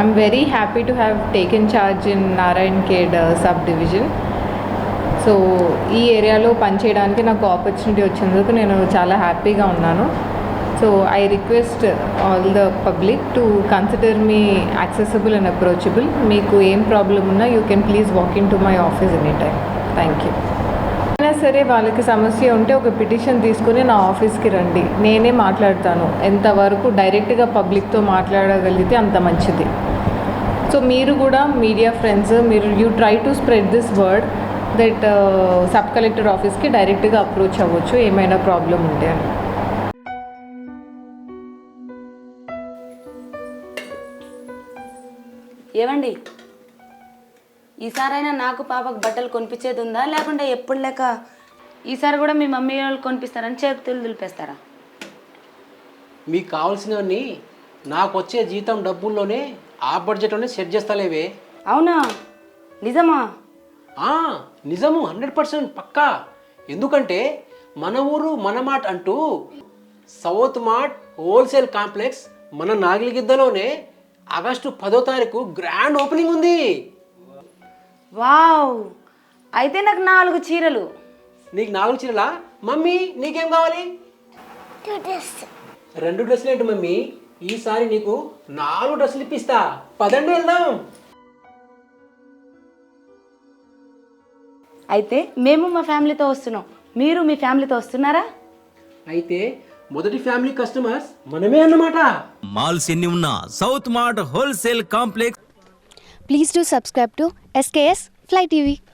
I'm very happy to have taken charge in Narayan Khed uh, subdivision. So ఈ ఏరియాలో పనిచేయడానికి నాకు opportunity వచ్చినందుకు నేను చాలా హ్యాపీగా ఉన్నాను. So I request all the public to consider me accessible and approachable మీకు ఏం ప్రాబ్లం ఉన్నా you can please walk in to my office any time thank you అయినా సరే వాళ్ళకి సమస్య ఉంటే ఒక పిటిషన్ తీసుకుని నా ఆఫీస్కి రండి. నేనే మాట్లాడతాను. ఎంతవరకు డైరెక్ట్గా పబ్లిక్తో మాట్లాడగలిగితే అంత మంచిది. సో మీరు కూడా మీడియా ఫ్రెండ్స్ మీరు you try to spread this word that sub collector ఆఫీస్కి డైరెక్ట్గా అప్రోచ్ అవ్వచ్చు. ఏమైనా ప్రాబ్లం ఉంటే అని. ఏవండి? ఈసారైనా నాకు పాపకు బట్టలు కొనిపించేది ఉందా? లేకుంటే ఎప్పుడు లేక ఈసారి కూడా మీ మమ్మీ వాళ్ళు కొనిపిస్తారని చేతులు దులిపేస్తారా? మీకు కావాల్సినవన్నీ నాకు వచ్చే జీతం డబ్బుల్లోనే ఆ బడ్జెట్లోనే సెట్ చేస్తలేవే. అవునా? నిజమా? ఆ, నిజము హండ్రెడ్ పర్సెంట్ పక్కా. ఎందుకంటే మన ఊరు మన మాట అంటూ సౌత్ మార్ట్ హోల్సేల్ కాంప్లెక్స్ మన నాగిలిగిద్దలోనే ఆగస్టు పదో తారీఖు గ్రాండ్ ఓపెనింగ్ ఉంది. వావ్! అయితే నాకు నాలుగు చీరలు. నీకు నాలుగు చీరలా? మమ్మీ నీకేం కావాలి? రెండు డ్రెస్సులు ఏంటి మమ్మీ? ఈసారి నీకు నాలుగు డ్రెస్సులు ఇప్పిస్తా. పదండి వెళ్దాం. అయితే మేము మా ఫ్యామిలీతో వస్తున్నాం. మీరు మీ ఫ్యామిలీతో వస్తున్నారా? అయితే మొదటి ఫ్యామిలీ కస్టమర్స్ మనమే అన్నమాట. మాల్స్ ఎన్ని ఉన్నా South Mart wholesale complex. Please do subscribe to SKS Fly TV.